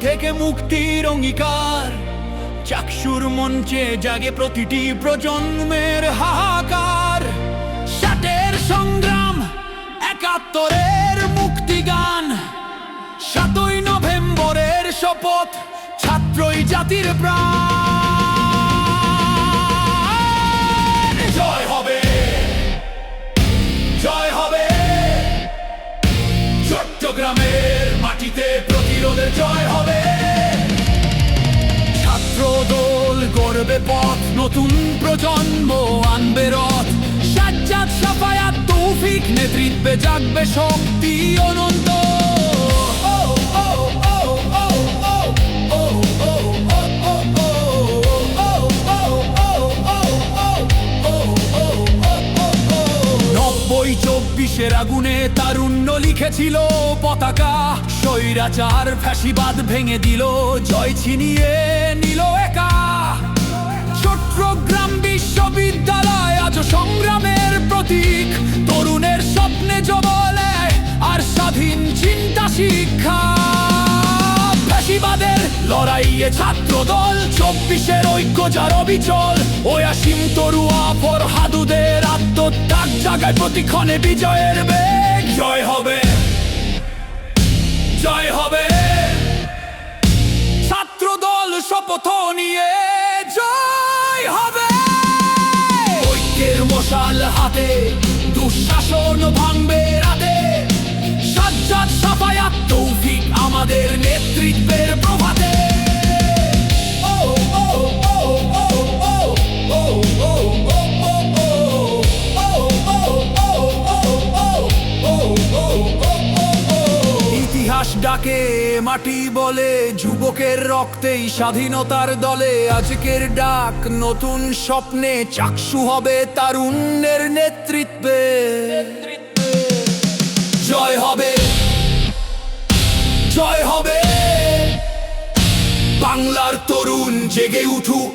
থেকে মুক্তির অঙ্গীকার। চাকসুর মঞ্চে জাগে প্রতিটি প্রজন্মের হাহাকার। ষাটের সংগ্রাম, একাত্তরের মুক্তিগান। সাতই নভেম্বরের শপথ, ছাত্রই জাতির প্রাণ। জয় হবে জয় হবে। চট্টগ্রামের মাটিতে প্রতিরোধের জয় হবে। ছাত্র দল গড়বে পথ, নতুন প্রজন্ম আনবে রথ। সাজ্জাদ, সাফায়াত, তৌফিক নেতৃত্বে জাগবে শক্তি অনন্ত। চব্বিশের আগুনে তারুণ্য লিখেছিল পতাকা। স্বৈরাচার ফ্যাসিবাদ ভেঙে দিল, জয় ছিনিয়ে নিল একা। চট্টগ্রাম বিশ্ববিদ্যালয় আজ সংগ্রামের প্রতীক, তরুণের স্বপ্নে জবলে আর স্বাধীন চিন্তা শিক্ষা। ফ্যাসিবাদের লড়াইয়ে ছাত্র দল চব্বিশের ঐক্য যার অবিচল ওয়াসিম তরুয়া পর হাদুদের আত্মত্যাগ জাগায় প্রতিক্ষণে বিজয়ের বেগ। জয় হবে। নিয়ে জয় হবে। ঐক্যের মশাল হাতে দুঃশাসন ভাঙবে রাতে। সাজ্জাদ সাফায়াত তৌফিক আমাদের নেতৃত্বের ডাকে, মাটি বলে, যুবকের রক্তেই স্বাধীনতার দলে। আজকের ডাক নতুন স্বপ্নে চাকসু হবে তারুণ্যের নেতৃত্বে। জয় হবে জয় হবে। বাংলার তরুণ জেগে উঠুক